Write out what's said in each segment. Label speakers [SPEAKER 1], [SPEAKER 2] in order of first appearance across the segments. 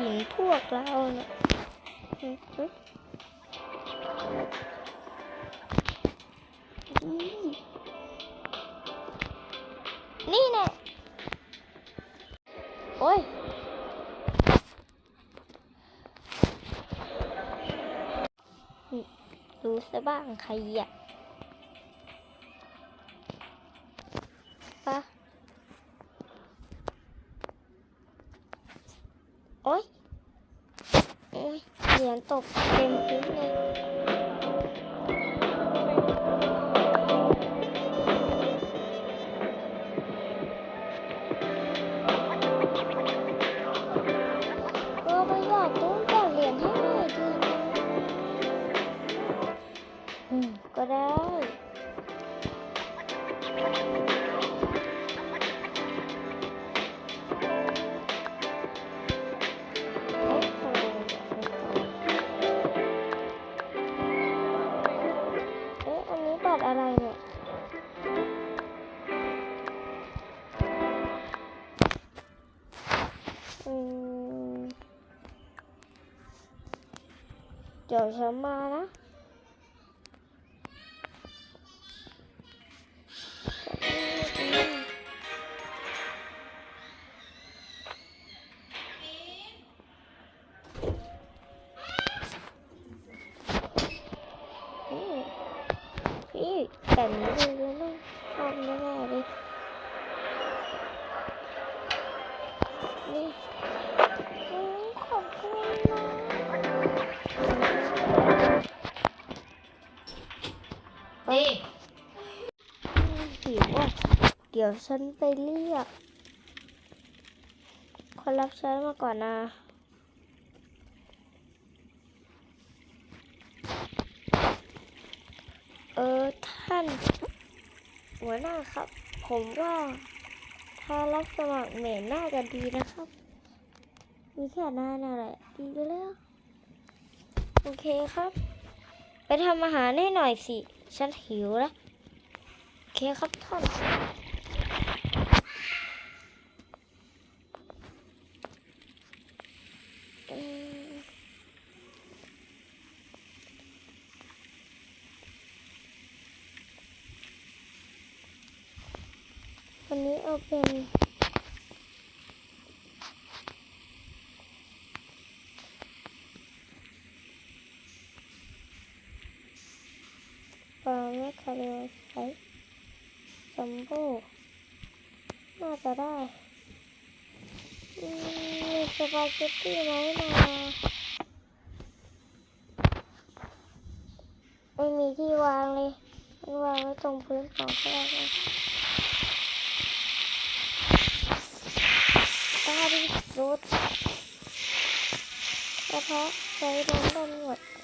[SPEAKER 1] หินพวกเราเนี่ยนี่แน่โอ้ยรู้ซะบ้างใครอะ เหรี อืมเดี๋ยวฉันม เอ้ยหิวอะเดี๋ยวฉันไปเรียก คนรับใช้มาก่อนนะ เออท่าน หัวหน้าครับ ผมว่าถ้ารับสมัครเหมนน่าจะดีนะครับ มีแค่หน้าน่ะแหละดีไปแล้ว โอเคครับ ไปทำอาหารให้หน่อยสิ ฉันหิวแล้วโอเคครับท่านอืมวันนี้เอาเป็น ปลาแม คคาเรลไซส์จัมโบน่าจะได้มีสปาเกตตี้ไหมนะไม่มีที่วางเลยมันวางไว้ตรงพื้นของก็ได้นตาดิสุดกระทะใช้น้ำกันหมด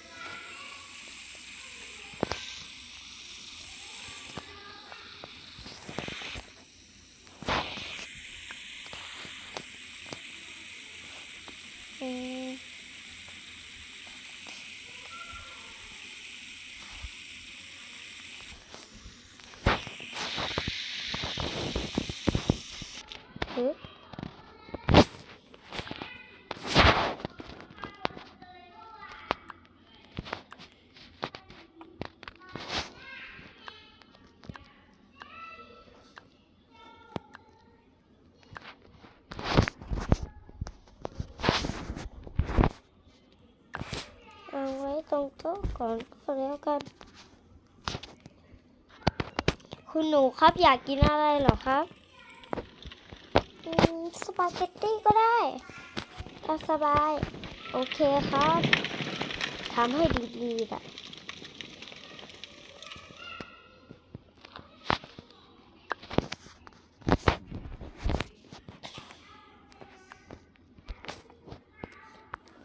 [SPEAKER 1] โต๊ะก่อนก็แล้วกัน คุณหนูครับอยากกินอะไรหรอครับสปาเกตตี้ก็ได้เอาสบาย โอเคครับทำให้ดีๆแบบ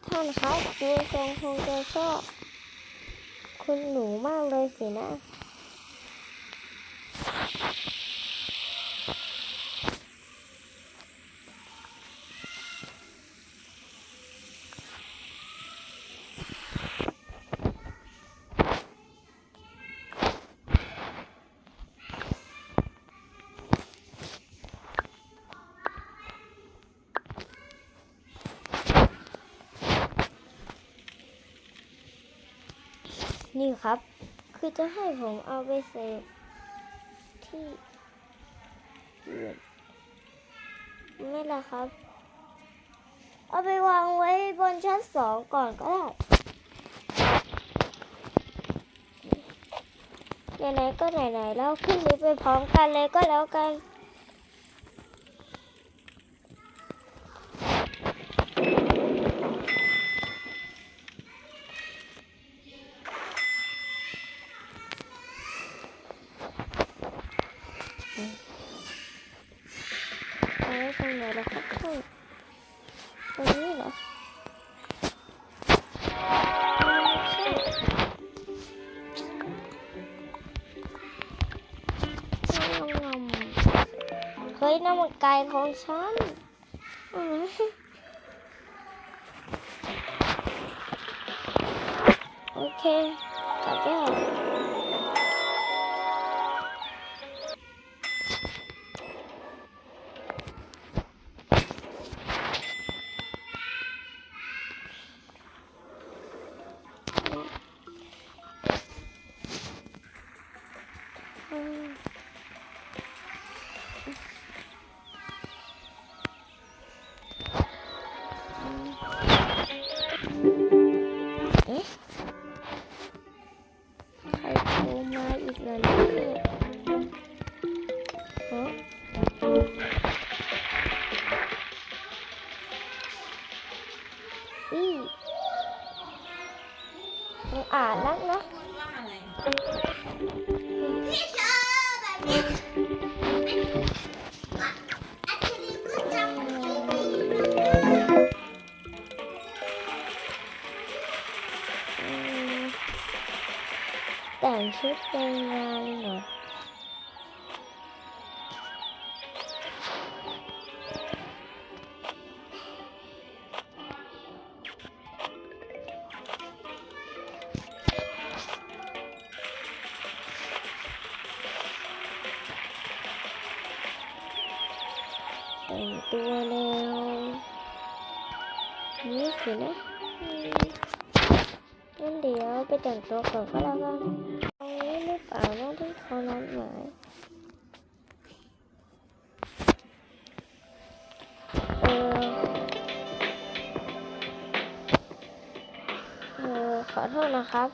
[SPEAKER 1] ท่านครับดูทรงคงจะชอบ คุณหนูมากเลยสินะ นี่ครับ คือจะให้ผมเอาไปเซฟที่ไม่ละครับ เอาไปวางไว้บนชั้นสองก่อนก็ได้ไหนๆก็ไหนๆแล้วขึ้นลิฟต์ไปพร้อมกันเลยก็แล้วกัน เอาไว้ต รงไหนล่ะครับข้างตรงนี้เหรองำๆเฮ้ยน้ำมันไก่ของฉันเอาไหมโอเคกลับได้ว ฮะอีมึงอ่านนัก ตัวแนวนี้สินะงั้นเดี๋ยวไปแต่งตัวก่อนก็แล้วกันเอาไว้หรือเปล่านะที่เขานัดหมายเออเออขอโทษนะครับ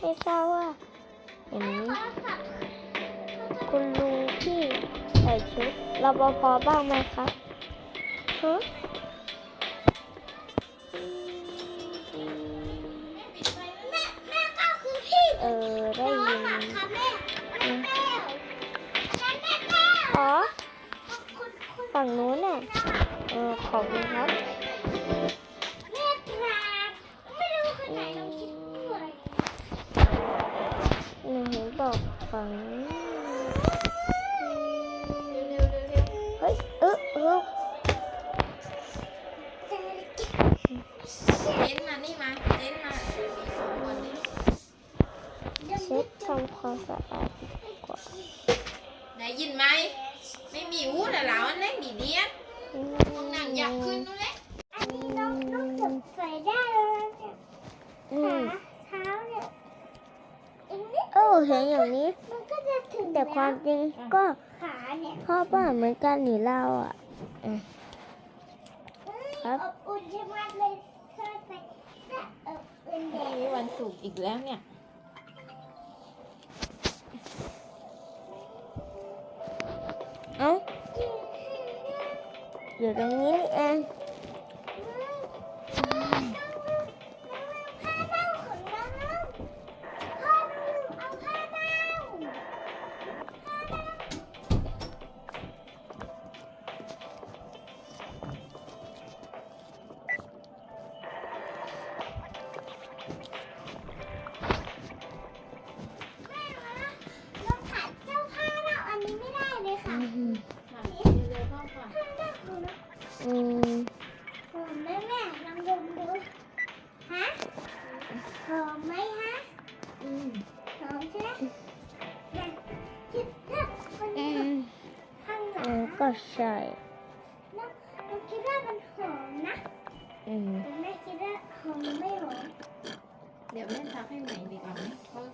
[SPEAKER 1] ไม่ทราบว่าเห็นคุณลุงที่ใส่ชุดรปภบ้างไหมครับ ฮะ
[SPEAKER 2] แม่แม่ก็คือพี่
[SPEAKER 1] เออได้ยินอ๋อฝั่งนู้นน่ะเออขอบคุณครับ
[SPEAKER 2] ควา
[SPEAKER 3] ม
[SPEAKER 1] สะอาดดีกว่า
[SPEAKER 3] ได้ยินไหม ไม่มีหูแต่เราอันเล็กดีเดียด
[SPEAKER 1] อืม
[SPEAKER 3] พวกนางอยากขึ้นนู่นแหละ
[SPEAKER 2] อันนี้น้องน้องจับใส่ได้เลยเนี่ย
[SPEAKER 1] อืม
[SPEAKER 2] ขาเท้าเนี่ยอีกนิด
[SPEAKER 1] เออเห็นอย่างนี้
[SPEAKER 2] มันก็จะถึง
[SPEAKER 1] แต่ความจริงก็
[SPEAKER 2] ขาเนี่ย
[SPEAKER 1] พ่อบ้านเหมือนกันนี่เราอะ
[SPEAKER 2] เอ้ย
[SPEAKER 1] ครับ
[SPEAKER 2] อบอุ่นใช่ไหมเลยเข้าไปถ้าอบอุ่นแด
[SPEAKER 3] วัน
[SPEAKER 2] ด
[SPEAKER 3] นี้วันศุกร์อีกแล้วเนี่ย
[SPEAKER 1] อยู่ตร
[SPEAKER 2] อมไหมฮะ
[SPEAKER 3] อืม
[SPEAKER 2] หอมใช่ไหมเนี่ยคิดว่ามัน
[SPEAKER 1] อืม
[SPEAKER 2] ข้างห
[SPEAKER 1] เอ
[SPEAKER 2] ลัง
[SPEAKER 1] อก็ใช่
[SPEAKER 2] น้องน้องคิดว่ามันหอมนะ
[SPEAKER 1] อืม
[SPEAKER 2] แต่แม่คิดว่าหอมไม่หอม
[SPEAKER 3] เดี๋ยวแม่ซักให้ใหม่ดีกว่าไหมเขาซัก